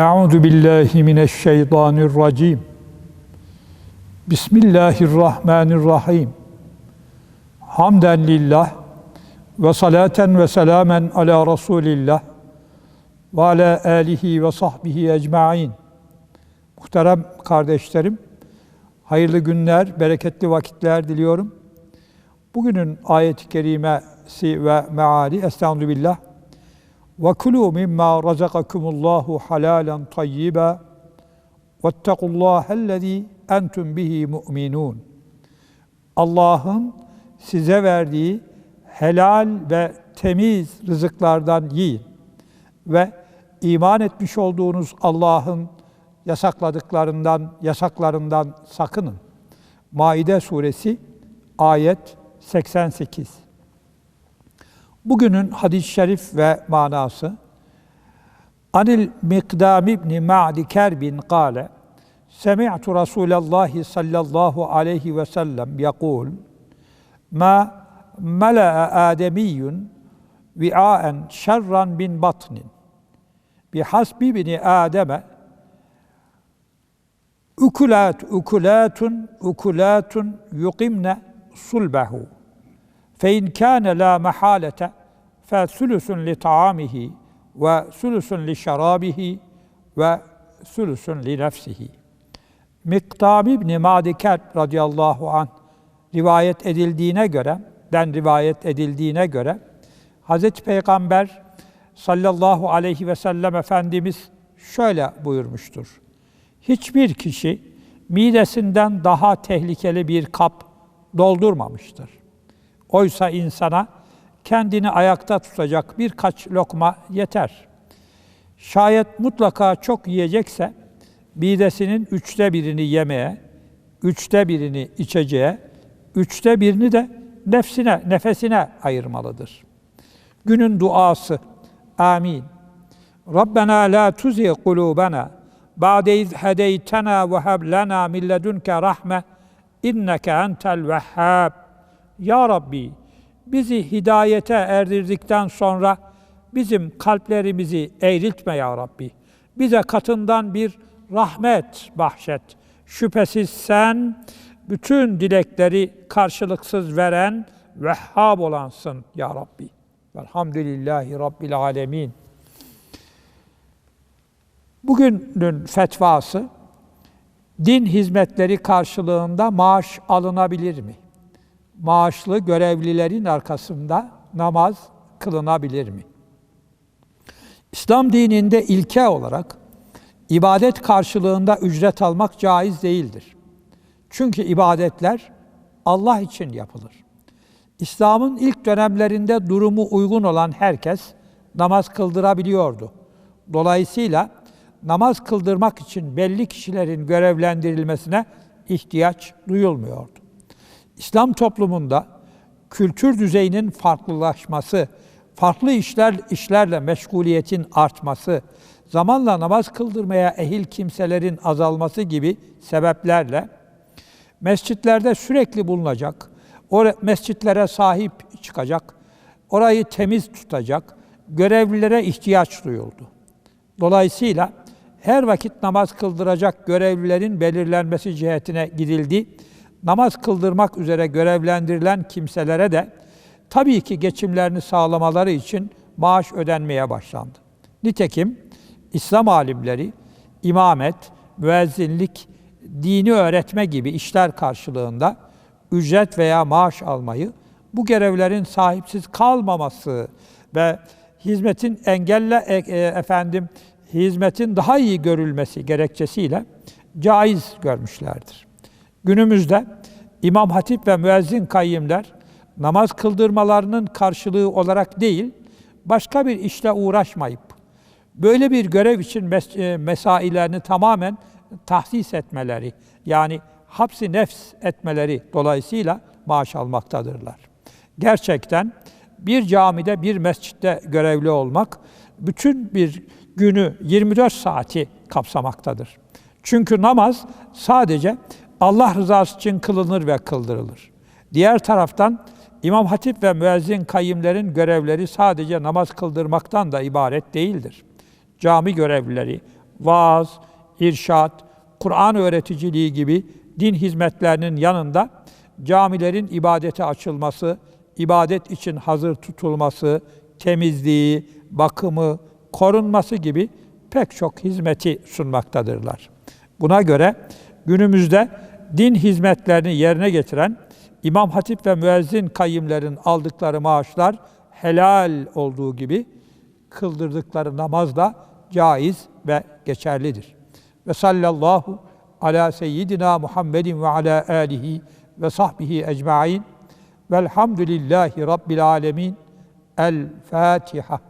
Euzu billahi mineşşeytanirracim. Bismillahirrahmanirrahim. Hamden lillah ve salaten ve selamen ala Resulillah ve ala alihi ve sahbihi ecmaîn. Muhterem kardeşlerim, hayırlı günler, bereketli vakitler diliyorum. Bugünün ayet-i kerimesi ve meali estağfurullah billah. Ve kulu mimma razakakumullahu halalen tayyiba vettekullâhellezî entüm bihi mu'minun. Allah'ın size verdiği helal ve temiz rızıklardan yiyin ve iman etmiş olduğunuz Allah'ın yasakladıklarından, yasaklarından sakının. Maide suresi ayet 88. Bugünün hadis-i şerif ve manası Anil Mikdam ibn Ma'di Kerbin kâle Semi'tu Resulallah sallallahu aleyhi ve sellem yakul Ma mela'a ademiyyun vi'aen şerran bin batnin bihasbi bini Adem'e ukulat ukulatun ukulatun yuqimne sulbehu fe in kana la mahalete fe sulusun li taamihi ve sulusun li ve sulusun li nefsihi. Miktam İbni Madiker radıyallahu anh rivayet edildiğine göre, den rivayet edildiğine göre Hazreti Peygamber sallallahu aleyhi ve sellem Efendimiz şöyle buyurmuştur. Hiçbir kişi midesinden daha tehlikeli bir kap doldurmamıştır. Oysa insana kendini ayakta tutacak birkaç lokma yeter. Şayet mutlaka çok yiyecekse midesinin üçte birini yemeye, üçte birini içeceğe, üçte birini de nefsine, nefesine ayırmalıdır. Günün duası. Amin. Rabbena la tuzi kulubana ba'de iz hedeytena ve hab lana min ledunke rahme inneke entel vehhab. Ya Rabbi bizi hidayete erdirdikten sonra bizim kalplerimizi eğriltme ya Rabbi. Bize katından bir rahmet bahşet. Şüphesiz sen bütün dilekleri karşılıksız veren Vehhab olansın ya Rabbi. Velhamdülillahi Rabbil Alemin. Bugünün fetvası, din hizmetleri karşılığında maaş alınabilir mi? Maaşlı görevlilerin arkasında namaz kılınabilir mi? İslam dininde ilke olarak ibadet karşılığında ücret almak caiz değildir. Çünkü ibadetler Allah için yapılır. İslam'ın ilk dönemlerinde durumu uygun olan herkes namaz kıldırabiliyordu. Dolayısıyla namaz kıldırmak için belli kişilerin görevlendirilmesine ihtiyaç duyulmuyordu. İslam toplumunda kültür düzeyinin farklılaşması, farklı işler işlerle meşguliyetin artması, zamanla namaz kıldırmaya ehil kimselerin azalması gibi sebeplerle mescitlerde sürekli bulunacak, mescitlere sahip çıkacak, orayı temiz tutacak görevlilere ihtiyaç duyuldu. Dolayısıyla her vakit namaz kıldıracak görevlilerin belirlenmesi cihetine gidildi. Namaz kıldırmak üzere görevlendirilen kimselere de tabii ki geçimlerini sağlamaları için maaş ödenmeye başlandı. Nitekim İslam alimleri imamet, müezzinlik, dini öğretme gibi işler karşılığında ücret veya maaş almayı, bu görevlerin sahipsiz kalmaması ve hizmetin engelle e, e, efendim hizmetin daha iyi görülmesi gerekçesiyle caiz görmüşlerdir. Günümüzde İmam Hatip ve müezzin kayyimler namaz kıldırmalarının karşılığı olarak değil, başka bir işle uğraşmayıp böyle bir görev için mes e, mesailerini tamamen tahsis etmeleri, yani hapsi nefs etmeleri dolayısıyla maaş almaktadırlar. Gerçekten bir camide, bir mescitte görevli olmak bütün bir günü 24 saati kapsamaktadır. Çünkü namaz sadece Allah rızası için kılınır ve kıldırılır. Diğer taraftan İmam Hatip ve müezzin kayyimlerin görevleri sadece namaz kıldırmaktan da ibaret değildir. Cami görevlileri, vaaz, irşat, Kur'an öğreticiliği gibi din hizmetlerinin yanında camilerin ibadete açılması, ibadet için hazır tutulması, temizliği, bakımı, korunması gibi pek çok hizmeti sunmaktadırlar. Buna göre günümüzde din hizmetlerini yerine getiren İmam Hatip ve müezzin kayyimlerin aldıkları maaşlar helal olduğu gibi kıldırdıkları namaz da caiz ve geçerlidir. Ve sallallahu ala seyyidina Muhammedin ve ala alihi ve sahbihi ecmain velhamdülillahi rabbil alemin. El Fatiha.